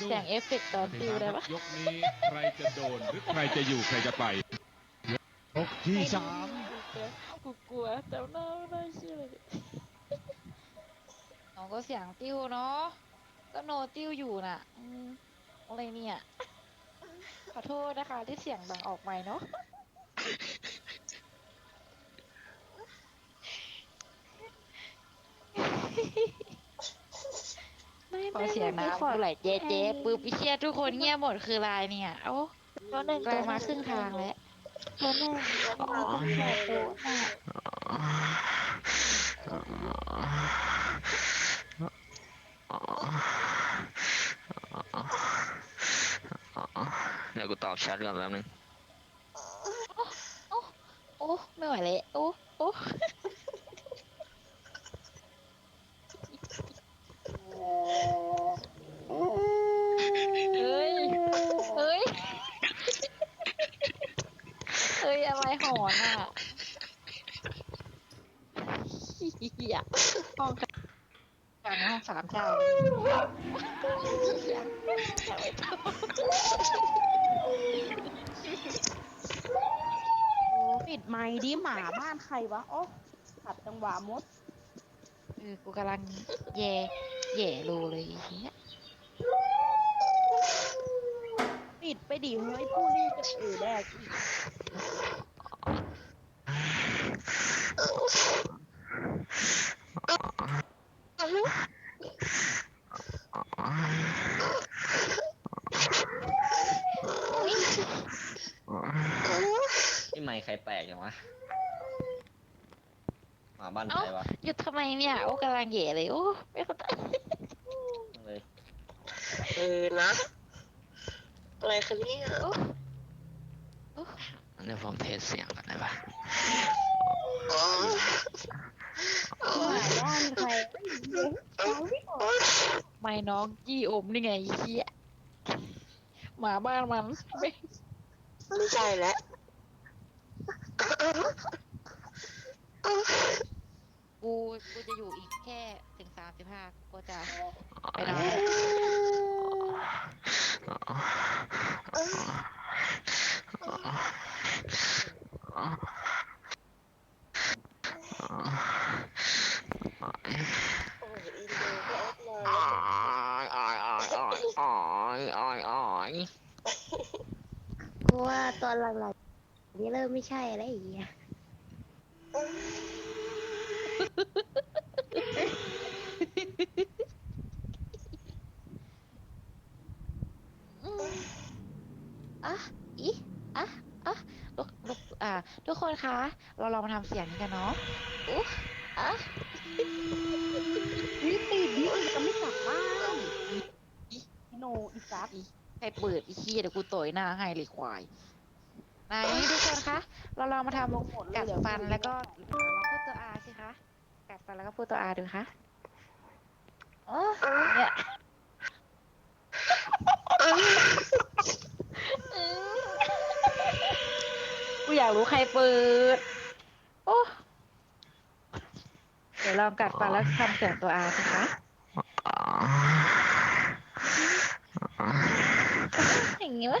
ดูเสียงเอฟเฟกต์ตอนติวได้ปะยกนี้ใครจะโดนหรือใครจะอยู่ใครจะไปยกที่สามกูกลัวแต่หน้าไม่น่าเชื่อเลยน้องก็เสียงติวเนาะก็โนติวอยู่น่ะอืมอะไรเนี่ยขอโทษนะคะที่เสียงดังออกไปเนาะ ไม่ พ อไม่เสียงไม่น้ำขอเมื่อไหร่เจ๊เจ๊ปุ๊บไอ้เชี่ยทุกคนเงียบหมดคือลายเนี่ยเอ้าตัวหนึ่งเรามาครึ่งทางแล้วตัวหนึ่งตัวหนึ่งตัวหนึ่งเดี๋ยวกูตอบแชทก่อนแป๊บนึงโอ้ไม่ไหวเลยโอ้โอ้เฮ้ยเฮ้ยเฮ้ยอะไร หอนอะเฮียห้องฝั่งห้องสามเจ้าปิดไมค์ดิหมาบ้านใครวะโอ้ขัดจังหวะมดเออกูกำลังแย่แย่รูเลยไอ้เฮียปิดไปดิเฮ้ยผู้นี่จะเออแดกอีก นี่ไม่ใครแปลกอย่างวะหมาบ้านใครวะหยุดทำไมเนี่ยโอ้กำลังแย่เลยโอ้ไม่เข้าใจเลยเออนะ อะไรคะเนี่ยเดี๋ยวผมเทสเสียงก่อนได้ปะอ๋อหมาบ้านใครไม่น้องยี่อมนี่ไงไอ้เฮียหมาบ้านมันไม่ไม่ใช่แล้ว กูกูจะอยู่อีกแค่ถึงสามสิบห้ากูจะไปนอนโอ้ยอินโดก็ออฟไลน์อ้อยอ้อยอ้อยอ้อยอ้อยอ้อยอ้อยกูว่าตอนหลังๆ นี่เริ่มไม่ใช่แล้วไอีกอะอะอีอะอะลูกลูกอ่า ทุกคนคะ เราลองมาทำเสียงนี้กันเนาะอุ๊อะนี่ปิดดิจะไม่กลับบ้านอีโนอีซักใครเปิดอีขี้ยเดี๋ยวกูต่อยหน้าให้เลยควาย ไหนทุกคนคะ เราลองมาทำลงหมดเลยกัดเดี๋ยวฟันแล้วก็ลองพูดตัว R สิคะ กัดฟันแล้วก็พูดตัว R ดูคะเออเนี่ยกูอยากรู้ใครเปิด โอ้ เดี๋ยวลองกัดฟันแล้วทำเสียงตัว R สิคะ อย่างงี้ว